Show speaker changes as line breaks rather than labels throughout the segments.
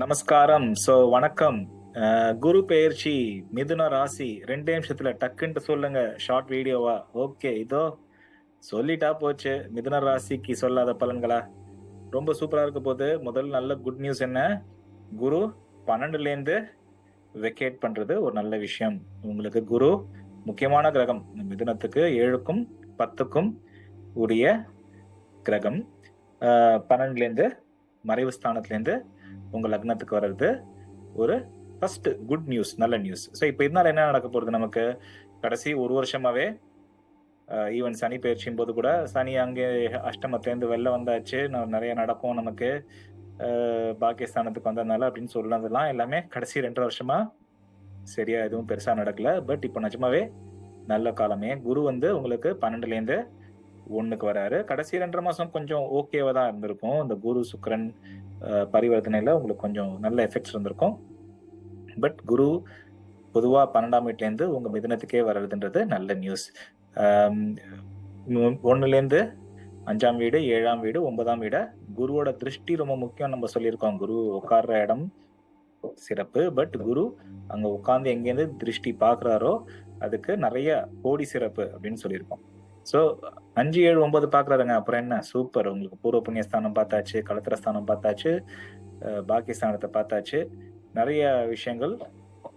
நமஸ்காரம். சோ வணக்கம். குரு பெயர்ச்சி மிதுன ராசி ரெண்டே நிமிஷத்துல டக்குன்ட்டு சொல்லுங்க ஷார்ட் வீடியோவா. ஓகே இதோ சொல்லிட்டா போச்சு மிதுன ராசிக்கு சொல்லாத பலன்களா. ரொம்ப சூப்பரா இருக்க போது முதல் நல்ல குட் நியூஸ் என்ன? குரு பன்னெண்டுலேருந்து வெக்கேட் பண்றது ஒரு நல்ல விஷயம். உங்களுக்கு குரு முக்கியமான கிரகம். மிதுனத்துக்கு ஏழுக்கும் பத்துக்கும் உரிய கிரகம். பன்னெண்டுலேருந்து மறைவு ஸ்தானத்துலேருந்து உங்க லக்னத்துக்கு வர்றது ஒரு ஃபர்ஸ்ட் குட் நியூஸ் நல்ல நியூஸ் ஸோ இப்போ இதனால என்ன நடக்க போகிறது நமக்கு? கடைசி ஒரு வருஷமாவே ஈவன் சனி பயிற்சியும் போது கூட சனி அங்கே அஷ்டமத்துலேருந்து வெளில வந்தாச்சு. ந- நிறைய நடக்கும் நமக்கு. பாகிஸ்தானத்துக்கு வந்ததுனால அப்படின்னு சொன்னதெல்லாம் எல்லாமே கடைசி ரெண்டு வருஷமா சரியா எதுவும் பெருசாக நடக்கல. பட் இப்போ நிஜமாவே நல்ல காலமே. குரு வந்து உங்களுக்கு பன்னெண்டுலேருந்து ஒன்றுக்கு வராரு. கடைசி ரெண்டரை மாதம் கொஞ்சம் ஓகேவாக தான் இருந்திருக்கும். இந்த குரு சுக்கரன் பரிவர்த்தனையில் உங்களுக்கு கொஞ்சம் நல்ல எஃபெக்ட்ஸ் இருந்திருக்கும். பட் குரு பொதுவாக பன்னெண்டாம் வீட்லேருந்து உங்கள் மிதனத்துக்கே வர்றதுன்றது நல்ல நியூஸ் ஒன்றுலேருந்து அஞ்சாம் வீடு ஏழாம் வீடு ஒன்பதாம் வீடு? குருவோட திருஷ்டி ரொம்ப முக்கியம் நம்ம சொல்லியிருக்கோம். குரு உட்கார்ற இடம் சிறப்பு. பட் குரு அங்கே உட்காந்து எங்கேருந்து திருஷ்டி பார்க்குறாரோ அதுக்கு நிறைய கோடி சிறப்பு அப்படின்னு சொல்லியிருக்கோம். ஸோ அஞ்சு ஏழு ஒன்பது பார்க்கறாருங்க அப்புறம் என்ன? சூப்பர் உங்களுக்கு பூர்வ புண்ணிய ஸ்தானம் பார்த்தாச்சு கலத்திர ஸ்தானம் பார்த்தாச்சு பாகிஸ்தானத்தை ஸ்தானத்தை பார்த்தாச்சு. நிறைய விஷயங்கள்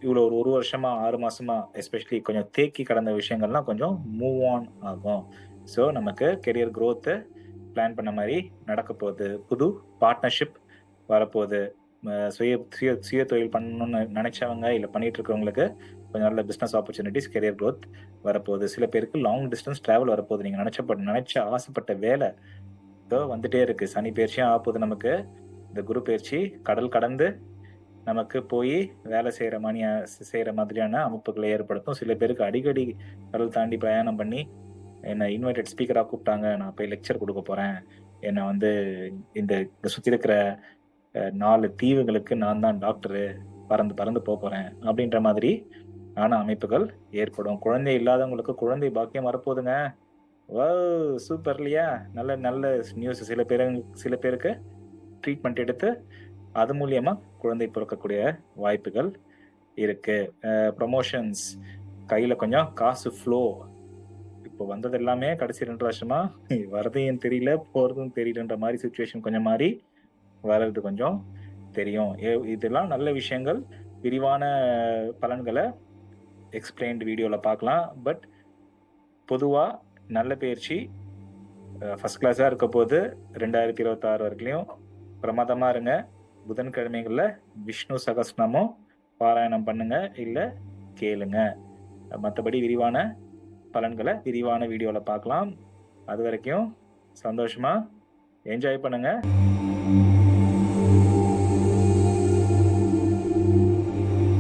இவ்வளோ ஒரு ஒரு வருஷமா ஆறு மாசமா எஸ்பெஷலி கொஞ்சம் தேக்கி கடந்த விஷயங்கள்லாம் கொஞ்சம் மூவ் ஆன் ஆகும். ஸோ நமக்கு கெரியர் க்ரோத்து பிளான் பண்ண மாதிரி நடக்க போகுது. புது பார்ட்னர்ஷிப் வரப்போகுது. சுய சுய சுய தொழில் பண்ணணும்னு நினைச்சவங்க இல்லை பண்ணிட்டு இருக்கவங்களுக்கு கொஞ்சம் நல்ல பிஸ்னஸ் ஆப்பர்ச்சுனிட்டிஸ் கெரியர் க்ரோத் வரப்போகுது. சில பேருக்கு லாங் டிஸ்டன்ஸ் ட்ராவல் வரப்போகுது. நீங்கள் நினச்சப்பட்ட நினைச்ச ஆசைப்பட்ட வேலை இதோ வந்துட்டே இருக்கு. சனி பயிற்சியும் ஆகப்போகுது நமக்கு. இந்த குரு பயிற்சி கடல் கடந்து நமக்கு போய் வேலை செய்கிற மாதிரி செய்கிற மாதிரியான அமைப்புகளை ஏற்படுத்தும். சில பேருக்கு அடிக்கடி கடல் தாண்டி பிரயாணம் பண்ணி என்னை இன்வைட்டட் ஸ்பீக்கராக கூப்பிட்டாங்க. நான் போய் லெக்சர் கொடுக்க போகிறேன் என்னை வந்து இந்த சுற்றி இருக்கிற நாலு தீவுகளுக்கு நான் தான் டாக்டரு பறந்து பறந்து போக போறேன் அப்படின்ற மாதிரி ஆன அமைப்புகள் ஏற்படும். குழந்தை இல்லாதவங்களுக்கு குழந்தை பாக்கியம் வரப்போகுதுங்க. வா சூப்பர் இல்லையா? நல்ல நல்ல நியூஸ் சில பேரு சில பேருக்கு ட்ரீட்மெண்ட் எடுத்து அது மூலியமா குழந்தை பிறக்கக்கூடிய வாய்ப்புகள் இருக்கு. ப்ரமோஷன்ஸ் கையில கொஞ்சம் காசு ஃப்ளோ இப்போ வந்தது எல்லாமே கடைசி ரெண்டு வருஷமா வரதையும் தெரியல போறதும் தெரியலன்ற மாதிரி சுச்சுவேஷன் கொஞ்சம் மாறி வர்றது கொஞ்சம் தெரியும். இதெல்லாம் நல்ல விஷயங்கள். விரிவான பலன்களை எக்ஸ்பிளைன்டு வீடியோவில் பார்க்கலாம். பட் பொதுவாக நல்ல பயிற்சி ஃபர்ஸ்ட் கிளாஸாக இருக்க போது ரெண்டாயிரத்தி இருபத்தாறு வரைக்கும் பிரமாதமாக இருங்க. புதன்கிழமைகளில் விஷ்ணு சகஸ்நாமம் பாராயணம் பண்ணுங்க. இல்லை கேளுங்க. மற்றபடி விரிவான பலன்களை விரிவான வீடியோவில் பார்க்கலாம். அது வரைக்கும் சந்தோஷமா என்ஜாய் பண்ணுங்க.